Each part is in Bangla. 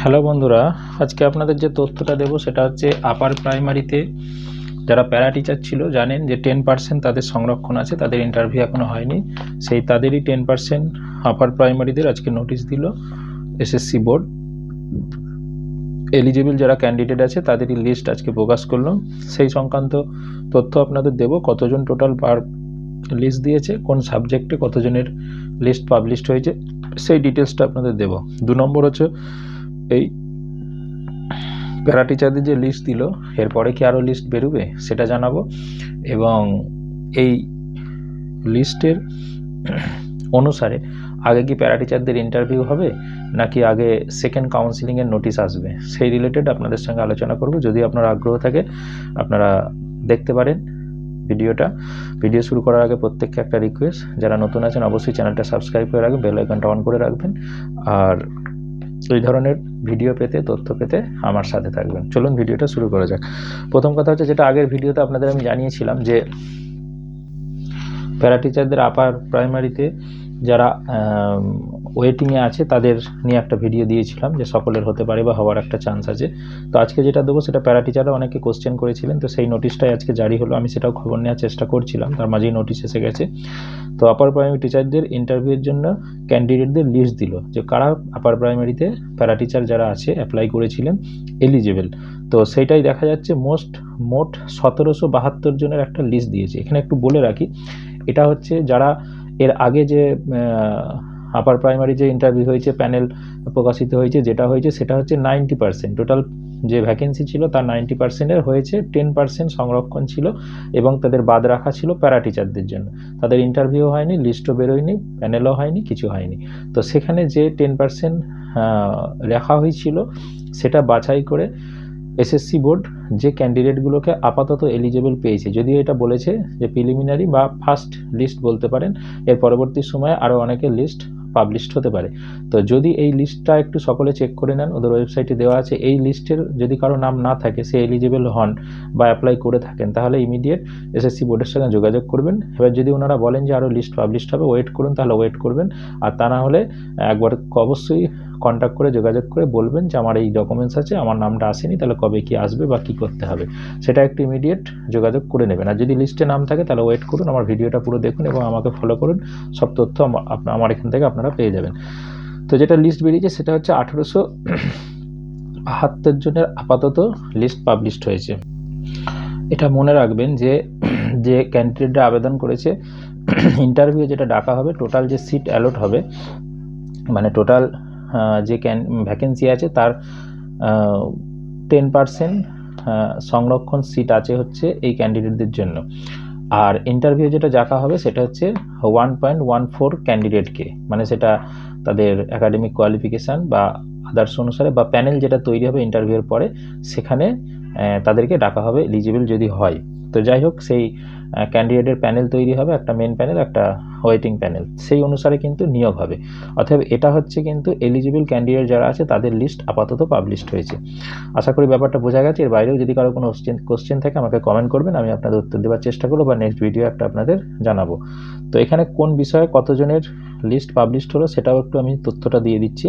হ্যালো বন্ধুরা, আজকে আপনাদের যে তথ্যটা দেবো সেটা হচ্ছে আপার প্রাইমারিতে যারা প্যারা টিচার ছিল জানেন যে টেন পার্সেন্ট তাদের সংরক্ষণ আছে, তাদের ইন্টারভিউ এখনও হয়নি। সেই তাদেরই টেন পার্সেন্ট আপার প্রাইমারিদের আজকে নোটিশ দিল এসএসসি বোর্ড এলিজিবল যারা ক্যান্ডিডেট আছে, তাদেরই লিস্ট আজকে প্রকাশ করল। সেই সংক্রান্ত তথ্য আপনাদের দেবো, কতজন টোটাল পার লিস্ট দিয়েছে, কোন সাবজেক্টে কতজনের লিস্ট পাবলিশড হয়েছে। সেই ডিটেলসটা আপনাদের দেবো। দু নম্বর হচ্ছে, এই প্যারা টিচারদের যে লিস্ট দিল, এরপরে কি আরও লিস্ট বেরোবে সেটা জানাব। এবং এই লিস্টের অনুসারে আগে কি প্যারা টিচারদের ইন্টারভিউ হবে, নাকি আগে সেকেন্ড কাউন্সিলিংয়ের নোটিশ আসবে? সেই রিলেটেড আপনাদের সঙ্গে আলোচনা করব। যদি আপনার আগ্রহ থাকে, আপনারা দেখতে পারেন। ভিডিওটা। ভিডিও শুরু করার আগে প্রত্যেককে একটা রিকোয়েস্ট যারা নতুন আছেন অবশ্যই চ্যানেলটা সাবস্ক্রাইব করে রাখবেন বেল আইকনটা অন করে রাখবেন। আর এই ধরনের ভিডিও পেতে, তথ্য পেতে আমার সাথে থাকবেন। চলুন ভিডিওটা শুরু করা যাক। প্রথম কথা হচ্ছে যেটা আগের ভিডিওতে আপনাদের আমি জানিয়েছিলাম যে প্যারা টিচারদের আপার প্রাইমারিতে যারা ওয়েটিংয়ে আছে, তাদের নিয়ে একটা ভিডিও দিয়েছিলাম যে সকলের হতে পারে বা হওয়ার একটা চান্স আছে। তো আজকে যেটা দেবো সেটা প্যারা টিচাররা অনেকে কোশ্চেন করেছিলেন, তো সেই নোটিশটাই আজকে জারি হলো। আমি সেটাও খবর নেওয়ার চেষ্টা করছিলাম, তার মাঝেই নোটিশ এসে গেছে। তো আপার প্রাইমারি টিচারদের ইন্টারভিউয়ের জন্য ক্যান্ডিডেটদের লিস্ট দিল যে কারা আপার প্রাইমারিতে প্যারা টিচার যারা আছে অ্যাপ্লাই করেছিলেন এলিজিবল তো সেইটাই দেখা যাচ্ছে মোস্ট মোট সতেরোশো বাহাত্তর জনের একটা লিস্ট দিয়েছে। এখানে একটু বলে রাখি, এটা হচ্ছে যারা এর আগে যে আপার প্রাইমারি যে ইন্টারভিউ হয়েছে প্যানেল প্রকাশিত হয়েছে, যেটা হয়েছে, সেটা হচ্ছে নাইনটি পার্সেন্ট টোটাল যে ভ্যাকেন্সি ছিল, তার নাইনটি পার্সেন্টের হয়েছে টেন পার্সেন্ট সংরক্ষণ ছিল এবং তাদের বাদ রাখা ছিল প্যারা টিচারদের জন্য। তাদের ইন্টারভিউ হয়নি লিস্টও বেরোয়নি প্যানেলও হয়নি, কিছু হয়নি। তো সেখানে যে টেন পার্সেন্ট লেখা হয়েছিল, সেটা বাছাই করে এসএসসি বোর্ড যে ক্যান্ডিডেটগুলোকে আপাতত এলিজেবল পেয়েছে, যদিও এটা বলেছে যে প্রিলিমিনারি বা ফার্স্ট লিস্ট বলতে পারেন, এর পরবর্তী সময়ে আরও অনেকের লিস্ট পাবলিশড হতে পারে। তো যদি এই লিস্টটা একটু সকলে চেক করে নেন, ওদের ওয়েবসাইটে দেওয়া আছে, এই লিস্টের যদি কারও নাম না থাকে, সে এলিজিবল হন বা অ্যাপ্লাই করে থাকেন, তাহলে ইমিডিয়েট এসএসসি বোর্ডের সঙ্গে যোগাযোগ করবেন। এবার যদি ওনারা বলেন যে আরও লিস্ট পাবলিশড হবে ওয়েট করুন, তাহলে ওয়েট করবেন। আর তা না হলে একবার অবশ্যই কন্ট্যাক্ট করে, যোগাযোগ করে বলবেন যে আমার এই ডকুমেন্টস আছে, আমার নামটা আসেনি, তাহলে কবে কি আসবে বা কী করতে হবে। সেটা একটু ইমিডিয়েট যোগাযোগ করে নেবেন। আর যদি লিস্টে নাম থাকে, তাহলে ওয়েট করুন, আমার ভিডিওটা পুরো দেখুন এবং আমাকে ফলো করুন। সব তথ্য আমার এখান থেকে আপনারা পেয়ে যাবেন। তো যেটা লিস্ট বেরিয়েছে, সেটা হচ্ছে আঠেরোশো বাহাত্তর জনের আপাতত লিস্ট পাবলিশড হয়েছে। এটা মনে রাখবেন যে যে ক্যান্ডিডেটরা আবেদন করেছে ইন্টারভিউ যেটা ডাকা হবে টোটাল যে সিট অ্যালট হবে মানে টোটাল যে ক্যান ভ্যাকেন্সি আছে, তার টেন পারসেন্ট সংরক্ষণ সিট আছে হচ্ছে এই ক্যান্ডিডেটদের জন্য। আর ইন্টারভিউ যেটা ডাকা হবে, সেটা হচ্ছে ওয়ান পয়েন্ট ওয়ান ফোর ক্যান্ডিডেটকে মানে সেটা তাদের একাডেমিক কোয়ালিফিকেশান বা আদার্স অনুসারে বা প্যানেল যেটা তৈরি হবে ইন্টারভিউর পরে, সেখানে তাদেরকে ডাকা হবে এলিজিবল যদি হয়। তো যাই হোক, সেই ক্যান্ডিডেটের প্যানেল তৈরি হবে, একটা মেন প্যানেল একটা ওয়েটিং প্যানেল, সেই অনুসারে কিন্তু নিয়োগ হবে। অতএব এটা হচ্ছে কিন্তু এলিজিবল ক্যান্ডিডেট যারা আছে, তাদের লিস্ট আপাতত পাবলিশড হয়েছে। আশা করি ব্যাপারটা বোঝা গেছে। এর বাইরেও যদি কারও কোনো কোশ্চেন থাকে, আমাকে কমেন্ট করবেন, আমি আপনাদের উত্তর দেওয়ার চেষ্টা করব বা নেক্সট ভিডিও একটা আপনাদের জানাব। তো এখানে কোন বিষয়ে কতজনের লিস্ট পাবলিশড হলো, সেটাও একটু আমি তথ্যটা দিয়ে দিচ্ছি।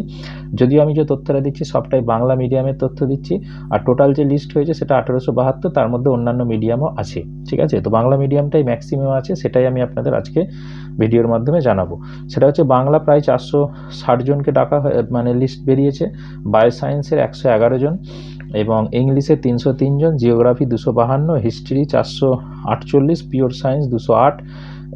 যদিও আমি যে তথ্যটা দিচ্ছি, সবটাই বাংলা মিডিয়ামের তথ্য দিচ্ছি। আর টোটাল যে লিস্ট হয়েছে, সেটা আঠেরোশো বাহাত্তর, তার মধ্যে অন্যান্য মিডিয়ামও আছে। ঠিক আছে? তো বাংলা মিডিয়ামটাই ম্যাক্সিমাম আছে, সেটাই আমি আপনাদের আজকে ভিডিওর মাধ্যমে জানাব। সেটা হচ্ছে বাংলা প্রায় চারশো ষাট জনকে ডাকা মানে লিস্ট বেরিয়েছে। বায়ো সায়েন্সের একশো এগারো জন এবং ইংলিশে তিনশো তিনজন জিওগ্রাফি দুশো বাহান্ন হিস্ট্রি চারশো আটচল্লিশ পিওর সায়েন্স দুশো আট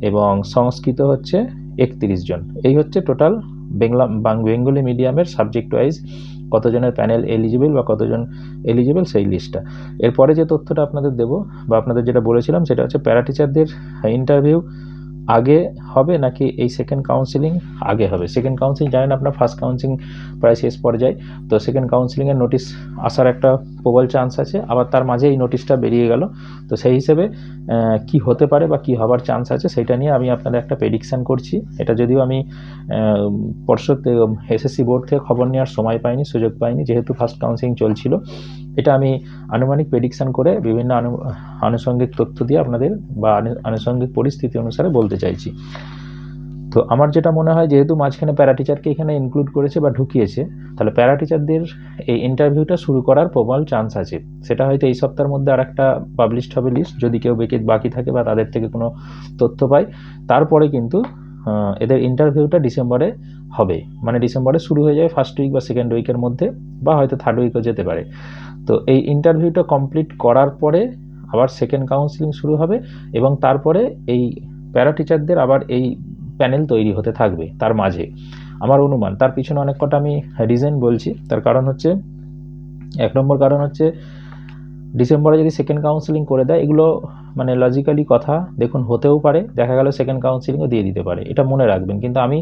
এবং সংস্কৃত হচ্ছে একত্রিশ জন। এই হচ্ছে টোটাল বাংলা বেঙ্গলি মিডিয়ামের সাবজেক্ট ওয়াইজ কতজনের প্যানেল এলিজিবল বা কতজন এলিজিবল সেই লিস্টটা এরপরে যে তথ্যটা আপনাদের দেবো বা আপনাদের যেটা বলেছিলাম, সেটা হচ্ছে প্যারা টিচারদের ইন্টারভিউ আগে হবে নাকি এই সেকেন্ড কাউন্সিলিং আগে হবে? সেকেন্ড কাউন্সিলিং জানেন আপনার ফার্স্ট কাউন্সিলিং প্রায় শেষ পর্যায়ে। তো সেকেন্ড কাউন্সিলিংয়ের নোটিশ আসার একটা প্রবল চান্স আছে। আবার তার মাঝে এই নোটিশটা বেরিয়ে গেল। তো সেই হিসেবে কি হতে পারে বা কি হবার চান্স আছে সেটা নিয়ে আমি আপনাদের একটা প্রেডিকশান করছি। এটা যদিও আমি পর্ষদ এসএসসি বোর্ড থেকে খবর নেওয়ার সময় পাইনি, সুযোগ পাইনি, যেহেতু ফার্স্ট কাউন্সিলিং চলছিল। এটা আমি আনুমানিক প্রেডিকশান করে বিভিন্ন আনু, আনুষঙ্গিক তথ্য দিয়ে আপনাদের বা আনুষঙ্গিক পরিস্থিতি অনুসারে বলতে চাইছি। তো আমার যেটা মনে হয়, যেহেতু মাঝখানে প্যারা টিচারকে এখানে ইনক্লুড করেছে বা ঢুকিয়েছে, তাহলে প্যারা টিচারদের এই ইন্টারভিউটা শুরু করার প্রবল চান্স আছে। সেটা হয়তো এই সপ্তাহের মধ্যে আর একটা পাবলিশড হবে লিস্ট যদি কেউ বেকে, বাকি থাকে বা তাদের থেকে কোনো তথ্য পায়। তারপরে কিন্তু এদের ইন্টারভিউটা ডিসেম্বরে হবে। মানে ডিসেম্বরে শুরু হয়ে যাবে ফার্স্ট উইক বা সেকেন্ড উইকের মধ্যে, বা হয়তো থার্ড উইকও যেতে পারে। তো এই ইন্টারভিউটা কমপ্লিট করার পরে আবার সেকেন্ড কাউন্সিলিং শুরু হবে এবং তারপরে এই প্যারা টিচারদের আবার এই প্যানেল তৈরি হতে থাকবে তার মাঝে। আমার অনুমান, তার পিছনে অনেক কটা আমি রিজন বলছি। তার কারণ হচ্ছে, এক নম্বর কারণ হচ্ছে ডিসেম্বরে যদি সেকেন্ড কাউন্সিলিং করে দেয়, এগুলো মানে লজিক্যালি কথা দেখুন হতেও পারে, দেখা গেল সেকেন্ড কাউন্সিলিংও দিয়ে দিতে পারে, এটা মনে রাখবেন। কিন্তু আমি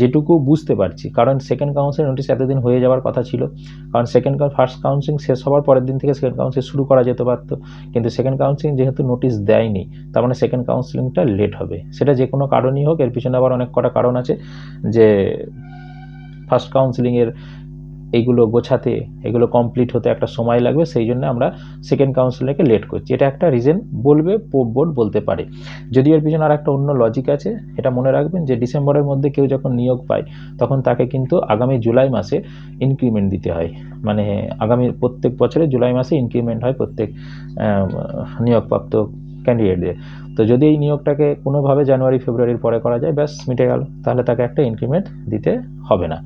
যেটুকু বুঝতে পারছি, কারণ সেকেন্ড কাউন্সিলিং নোটিশ এতদিন হয়ে যাওয়ার কথা ছিল, কারণ সেকেন্ড ফার্স্ট কাউন্সিলিং শেষ হওয়ার পরের দিন থেকে সেকেন্ড কাউন্সিলিং শুরু করা যেতে পারতো, কিন্তু সেকেন্ড কাউন্সিলিং যেহেতু নোটিশ দেয়নি, তার মানে সেকেন্ড কাউন্সিলিংটা লেট হবে। সেটা যে কোনো কারণই হোক, এর পিছনে আবার অনেক কটা কারণ আছে যে ফার্স্ট কাউন্সিলিংয়ের এইগুলো গোছাতে, এগুলো কমপ্লিট হতে একটা সময় লাগবে, সেই জন্য আমরা সেকেন্ড কাউন্সিলিংকে লেট করছি। এটা একটা রিজন বলবে পোপ বোর্ড বলতে পারে। যদিও এর পিছনে আর একটা অন্য লজিক আছে, এটা মনে রাখবেন যে ডিসেম্বরের মধ্যে কেউ যখন নিয়োগ পায়, তখন তাকে কিন্তু আগামী জুলাই মাসে ইনক্রিমেন্ট দিতে হয়। মানে আগামী প্রত্যেক বছরে জুলাই মাসে ইনক্রিমেন্ট হয় প্রত্যেক নিয়োগপ্রাপ্ত ক্যান্ডিডেটদের তো যদি এই নিয়োগটাকে কোনোভাবে জানুয়ারি, ফেব্রুয়ারির পরে করা যায়, ব্যাস মিটে গেল। তাহলে তাকে একটা ইনক্রিমেন্ট দিতে হবে না।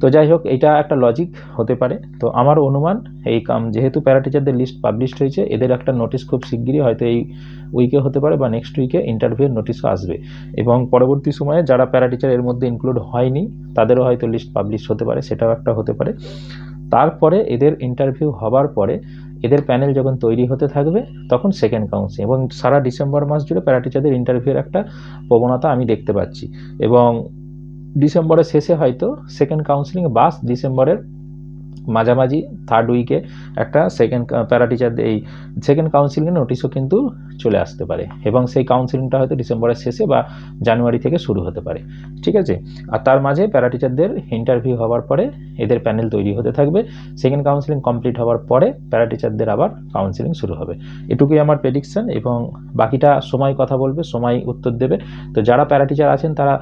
তো যাই হোক, এটা একটা লজিক হতে পারে। তো আমার অনুমান, এই কাম, যেহেতু প্যারা টিচারদের লিস্ট পাবলিশড হয়েছে, এদের একটা নোটিশ খুব শিগগিরই হয়তো এই উইকে হতে পারে বা নেক্সট উইকে ইন্টারভিউয়ের নোটিশও আসবে। এবং পরবর্তী সময়ে যারা প্যারা টিচার এর মধ্যে ইনক্লুড হয়নি, তাদেরও হয়তো লিস্ট পাবলিশ হতে পারে, সেটাও একটা হতে পারে। তারপরে এদের ইন্টারভিউ হবার পরে এদের প্যানেল যখন তৈরি হতে থাকবে, তখন সেকেন্ড কাউন্সিল এবং সারা ডিসেম্বর মাস জুড়ে প্যারা টিচারদের ইন্টারভিউয়ের একটা প্রবণতা আমি দেখতে পাচ্ছি। এবং ডিসেম্বরের শেষে হয়তো সেকেন্ড কাউন্সিলিং বাস ডিসেম্বরের মাঝামাঝি থার্ড উইকে একটা সেকেন্ড প্যারা টিচারদের এই সেকেন্ড কাউন্সিলিং নোটিশও কিন্তু চলে আসতে পারে এবং সেই কাউন্সিলিংটা হয়তো ডিসেম্বরের শেষে বা জানুয়ারি থেকে শুরু হতে পারে, ঠিক আছে? আর তার মাঝে প্যারা টিচারদের ইন্টারভিউ হওয়ার পরে এদের প্যানেল তৈরি হতে থাকবে সেকেন্ড কাউন্সিলিং কমপ্লিট হওয়ার পরে প্যারা টিচারদের আবার কাউন্সিলিং শুরু হবে। এটুকুই আমার প্রেডিকশন এবং বাকিটা সময় কথা বলবে, সময় উত্তর দেবে। তো যারা প্যারা টিচার আছেন তারা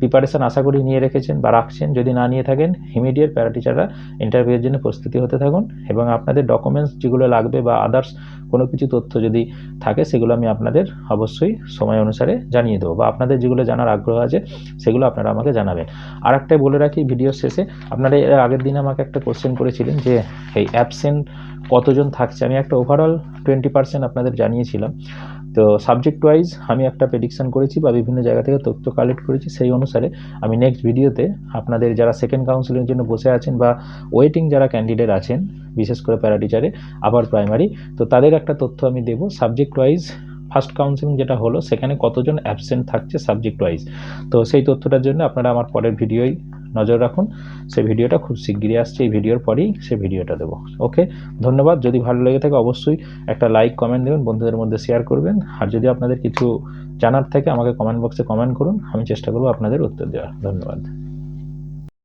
প্রিপারেশন আশা করি নিয়ে রেখেছেন বা রাখছেন। যদি না নিয়ে থাকেন ইমিডিয়েট প্যারা টিচাররা ইন্টারভিউয়ের জন্য প্রস্তুতি হতে থাকুন এবং আপনাদের ডকুমেন্টস যেগুলো লাগবে বা আদার্স কোনো কিছু তথ্য যদি থাকে, সেগুলো আমি আপনাদের অবশ্যই সময় অনুসারে জানিয়ে দেবো বা আপনাদের যেগুলো জানার আগ্রহ আছে, সেগুলো আপনারা আমাকে জানাবেন। আর একটাই বলে রাখি ভিডিওর শেষে, আপনারা এর আগের দিন আমাকে একটা কোশ্চেন করেছিলেন যে এই অ্যাবসেন্ট কতজন থাকছে? আমি একটা ওভারঅল টোয়েন্টি পার্সেন্ট আপনাদের জানিয়েছিলাম। তো সাবজেক্ট ওয়াইজ আমি একটা প্রেডিকশন করেছি বা বিভিন্ন জায়গা থেকে তথ্য কালেক্ট করেছি, সেই অনুসারে আমি নেক্সট ভিডিওতে আপনাদের যারা সেকেন্ড কাউন্সিলিংয়ের জন্য বসে আছেন বা ওয়েটিং যারা ক্যান্ডিডেট আছেন, বিশেষ করে প্যারা টিচারে আবার প্রাইমারি তো তাদের একটা তথ্য আমি দেবো। সাবজেক্ট ওয়াইজ ফার্স্ট কাউন্সিলিং যেটা হলো, সেখানে কতজন অ্যাবসেন্ট থাকছে সাবজেক্ট ওয়াইজ তো সেই তথ্যটার জন্য আপনারা আমার পরের ভিডিওই নজর রাখুন। সেই ভিডিওটা খুব শিগগিরই আসছে, এই ভিডিওর পরেই সে ভিডিওটা দেবো। ওকে? ধন্যবাদ। যদি ভালো লেগে থাকে অবশ্যই একটা লাইক, কমেন্ট দেবেন, বন্ধুদের মধ্যে শেয়ার করবেন। আর যদি আপনাদের কিছু জানার থাকে, আমাকে কমেন্ট বক্সে কমেন্ট করুন। আমি চেষ্টা করব আপনাদের উত্তর দেওয়ার। ধন্যবাদ।